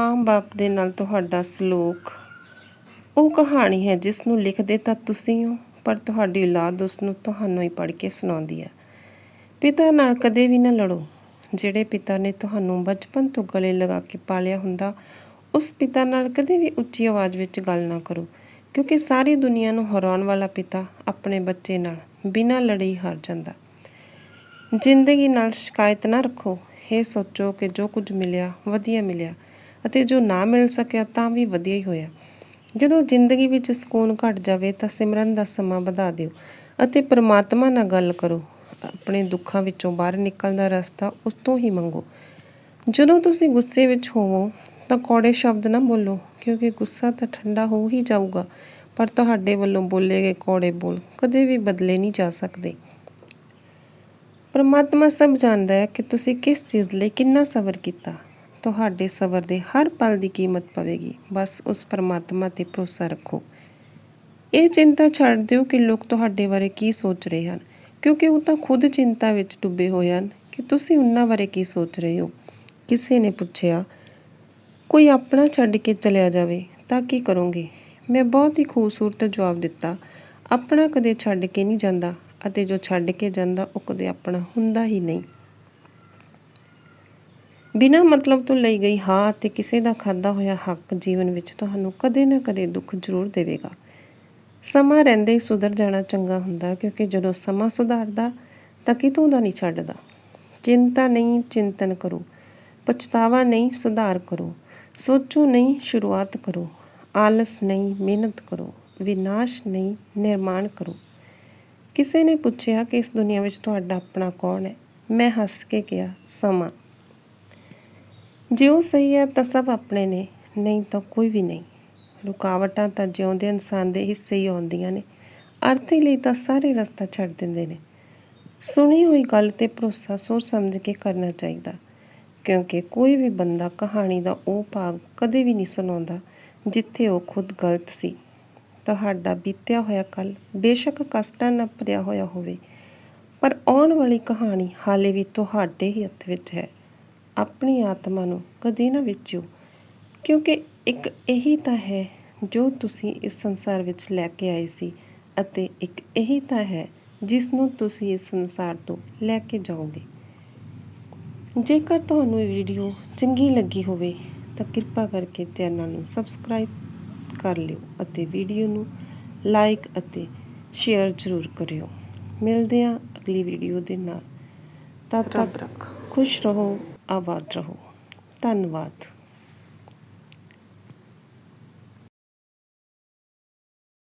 ਮਾਂ-ਬਾਪ ਦੇ ਨਾਲ ਤੁਹਾਡਾ ਸਲੋਕ, ਉਹ ਕਹਾਣੀ ਹੈ ਜਿਸ ਨੂੰ ਲਿਖਦੇ ਤਾਂ ਤੁਸੀਂ ਹੋ, ਪਰ ਤੁਹਾਡੀ ਔਲਾਦ ਉਸ ਨੂੰ ਤੁਹਾਨੂੰ ਹੀ ਪੜ੍ਹ ਕੇ ਸੁਣਾਉਂਦੀ ਹੈ। ਪਿਤਾ ਨਾਲ ਕਦੇ ਵੀ ਨਾ ਲੜੋ। ਜਿਹੜੇ ਪਿਤਾ ਨੇ ਤੁਹਾਨੂੰ ਬਚਪਨ ਤੋਂ ਗਲੇ ਲਗਾ ਕੇ ਪਾਲਿਆ ਹੁੰਦਾ, ਉਸ ਪਿਤਾ ਨਾਲ ਕਦੇ ਵੀ ਉੱਚੀ ਆਵਾਜ਼ ਵਿੱਚ ਗੱਲ ਨਾ ਕਰੋ, ਕਿਉਂਕਿ ਸਾਰੀ ਦੁਨੀਆ ਨੂੰ ਹਰਾਉਣ ਵਾਲਾ ਪਿਤਾ ਆਪਣੇ ਬੱਚੇ ਨਾਲ ਬਿਨਾਂ ਲੜੇ ਹਾਰ ਜਾਂਦਾ। ਜ਼ਿੰਦਗੀ ਨਾਲ ਸ਼ਿਕਾਇਤ ਨਾ ਰੱਖੋ। ਇਹ ਸੋਚੋ ਕਿ ਜੋ ਕੁਝ ਮਿਲਿਆ, ਵਧੀਆ ਮਿਲਿਆ। ਅਤੇ ਜੋ ਨਾ ਮਿਲ ਸਕਿਆ ਤਾਂ ਵੀ ਵਧੀਆ ਹੀ ਹੋਇਆ। ਜਦੋਂ ਜ਼ਿੰਦਗੀ ਵਿੱਚ ਸਕੂਨ ਘਟ ਜਾਵੇ ਤਾਂ ਸਿਮਰਨ ਦਾ ਸਮਾਂ ਵਧਾ ਦਿਓ ਅਤੇ ਪਰਮਾਤਮਾ ਨਾਲ ਗੱਲ ਕਰੋ। ਆਪਣੇ ਦੁੱਖਾਂ ਵਿੱਚੋਂ ਬਾਹਰ ਨਿਕਲਣ ਦਾ ਰਸਤਾ ਉਸ ਤੋਂ ਹੀ ਮੰਗੋ। ਜਦੋਂ ਤੁਸੀਂ ਗੁੱਸੇ ਵਿੱਚ ਹੋਵੋ ਤਾਂ ਕੌੜੇ ਸ਼ਬਦ ਨਾ ਬੋਲੋ, ਕਿਉਂਕਿ ਗੁੱਸਾ ਤਾਂ ਠੰਡਾ ਹੋ ਹੀ ਜਾਊਗਾ, ਪਰ ਤੁਹਾਡੇ ਵੱਲੋਂ ਬੋਲੇ ਗਏ ਕੌੜੇ ਬੋਲ ਕਦੇ ਵੀ ਬਦਲੇ ਨਹੀਂ ਜਾ ਸਕਦੇ। ਪਰਮਾਤਮਾ ਸਭ ਜਾਣਦਾ ਹੈ ਕਿ ਤੁਸੀਂ ਕਿਸ ਚੀਜ਼ ਲਈ ਕਿੰਨਾ ਸਬਰ ਕੀਤਾ। ਤੁਹਾਡੇ ਸਬਰ ਦੇ ਹਰ ਪਲ ਦੀ ਕੀਮਤ ਪਵੇਗੀ। ਬਸ ਉਸ ਪਰਮਾਤਮਾ ਤੇ ਭਰੋਸਾ ਰੱਖੋ। ਇਹ ਚਿੰਤਾ ਛੱਡ ਦਿਓ ਕਿ ਲੋਕ ਤੁਹਾਡੇ ਬਾਰੇ ਕੀ ਸੋਚ ਰਹੇ ਹਨ, ਕਿਉਂਕਿ ਉਹ ਤਾਂ ਖੁਦ ਚਿੰਤਾ ਵਿੱਚ ਡੁੱਬੇ ਹੋਏ ਹਨ ਕਿ ਤੁਸੀਂ ਉਹਨਾਂ ਬਾਰੇ ਕੀ ਸੋਚ ਰਹੇ ਹੋ। ਕਿਸੇ ਨੇ ਪੁੱਛਿਆ, ਕੋਈ ਆਪਣਾ ਛੱਡ ਕੇ ਚਲਿਆ ਜਾਵੇ ਤਾਂ ਕੀ ਕਰੋਗੇ? ਮੈਂ ਬਹੁਤ ਹੀ ਖੂਬਸੂਰਤ ਜਵਾਬ ਦਿੱਤਾ, ਆਪਣਾ ਕਦੇ ਛੱਡ ਕੇ ਨਹੀਂ ਜਾਂਦਾ ਅਤੇ ਜੋ ਛੱਡ ਕੇ ਜਾਂਦਾ ਉਹ ਕਦੇ ਆਪਣਾ ਹੁੰਦਾ ਹੀ ਨਹੀਂ। ਬਿਨਾਂ ਮਤਲਬ ਤੋਂ ਲਈ ਗਈ ਹਾਂ ਅਤੇ ਕਿਸੇ ਦਾ ਖਾਦਾ ਹੋਇਆ ਹੱਕ ਜੀਵਨ ਵਿੱਚ ਤੁਹਾਨੂੰ ਕਦੇ ਨਾ ਕਦੇ ਦੁੱਖ ਜ਼ਰੂਰ ਦੇਵੇਗਾ। ਸਮਾਂ ਰਹਿੰਦੇ ਹੀ ਸੁਧਰ ਜਾਣਾ ਚੰਗਾ ਹੁੰਦਾ ਕਿਉਂਕਿ ਜਦੋਂ ਸਮਾਂ ਸੁਧਾਰਦਾ ਤਾਂ ਕਿਤੋਂ ਦਾ ਨਹੀਂ ਛੱਡਦਾ। ਚਿੰਤਾ ਨਹੀਂ, ਚਿੰਤਨ ਕਰੋ। ਪਛਤਾਵਾ ਨਹੀਂ, ਸੁਧਾਰ ਕਰੋ। ਸੋਚੋ ਨਹੀਂ, ਸ਼ੁਰੂਆਤ ਕਰੋ। ਆਲਸ ਨਹੀਂ, ਮਿਹਨਤ ਕਰੋ। ਵਿਨਾਸ਼ ਨਹੀਂ, ਨਿਰਮਾਣ ਕਰੋ। ਕਿਸੇ ਨੇ ਪੁੱਛਿਆ ਕਿ ਇਸ ਦੁਨੀਆ ਵਿੱਚ ਤੁਹਾਡਾ ਆਪਣਾ ਕੌਣ ਹੈ? ਮੈਂ ਹੱਸ ਕੇ ਕਿਹਾ, ਸਮਾਂ। ਜੇ ਉਹ ਸਹੀ ਹੈ ਤਾਂ ਸਭ ਆਪਣੇ ਨੇ, ਨਹੀਂ ਤਾਂ ਕੋਈ ਵੀ ਨਹੀਂ। ਰੁਕਾਵਟਾਂ ਤਾਂ ਜਿਉਂਦੇ ਇਨਸਾਨ ਦੇ ਹਿੱਸੇ ਹੀ ਆਉਂਦੀਆਂ ਨੇ। ਅਰਥੀ ਲਈ ਤਾਂ ਸਾਰੇ ਰਸਤਾ ਛੱਡ ਦਿੰਦੇ ਨੇ। ਸੁਣੀ ਹੋਈ ਗੱਲ ਤੇ ਭਰੋਸਾ ਸੋਚ ਸਮਝ ਕੇ ਕਰਨਾ ਚਾਹੀਦਾ। ਕਿਉਂਕਿ ਕੋਈ ਵੀ ਬੰਦਾ ਕਹਾਣੀ ਦਾ ਉਹ ਭਾਗ ਕਦੇ ਵੀ ਨਹੀਂ ਸੁਣਾਉਂਦਾ, ਜਿੱਥੇ ਉਹ ਖੁਦ ਗਲਤ ਸੀ। ਤੁਹਾਡਾ ਬੀਤਿਆ ਹੋਇਆ ਕੱਲ ਬੇਸ਼ੱਕ ਕਸ਼ਟਾਂ ਨਾਲ ਭਰਿਆ ਹੋਇਆ ਹੋਵੇ, ਪਰ ਆਉਣ ਵਾਲੀ ਕਹਾਣੀ ਹਾਲੇ ਵੀ ਤੁਹਾਡੇ ਹੀ ਹੱਥ ਵਿੱਚ ਹੈ। ਆਪਣੀ ਆਤਮਾ ਨੂੰ ਕਦੇ ਨਾ ਵਿਚੋ ਕਿਉਂਕਿ ਇੱਕ ਇਹੀ ਤਾਂ ਹੈ ਜੋ ਤੁਸੀਂ ਇਸ ਸੰਸਾਰ ਵਿੱਚ ਲੈ ਕੇ ਆਏ ਸੀ ਅਤੇ ਇੱਕ ਇਹੀ ਤਾਂ ਹੈ ਜਿਸ ਨੂੰ ਤੁਸੀਂ ਇਸ ਸੰਸਾਰ ਤੋਂ ਲੈ ਕੇ ਜਾਓਗੇ। ਜੇਕਰ ਤੁਹਾਨੂੰ ਇਹ ਵੀਡੀਓ ਚੰਗੀ ਲੱਗੀ ਹੋਵੇ ਤਾਂ ਕਿਰਪਾ ਕਰਕੇ ਚੈਨਲ ਨੂੰ ਸਬਸਕ੍ਰਾਈਬ ਕਰ ਲਿਓ ਅਤੇ ਵੀਡੀਓ ਨੂੰ ਲਾਈਕ ਅਤੇ ਸ਼ੇਅਰ ਜ਼ਰੂਰ ਕਰਿਓ। ਮਿਲਦੇ ਹਾਂ ਅਗਲੀ ਵੀਡੀਓ ਦੇ ਨਾਲ। ਤਦ ਤੱਕ ਖੁਸ਼ ਰਹੋ। ਆਬਾਦ ਰਹੋ। ਧੰਨਵਾਦ।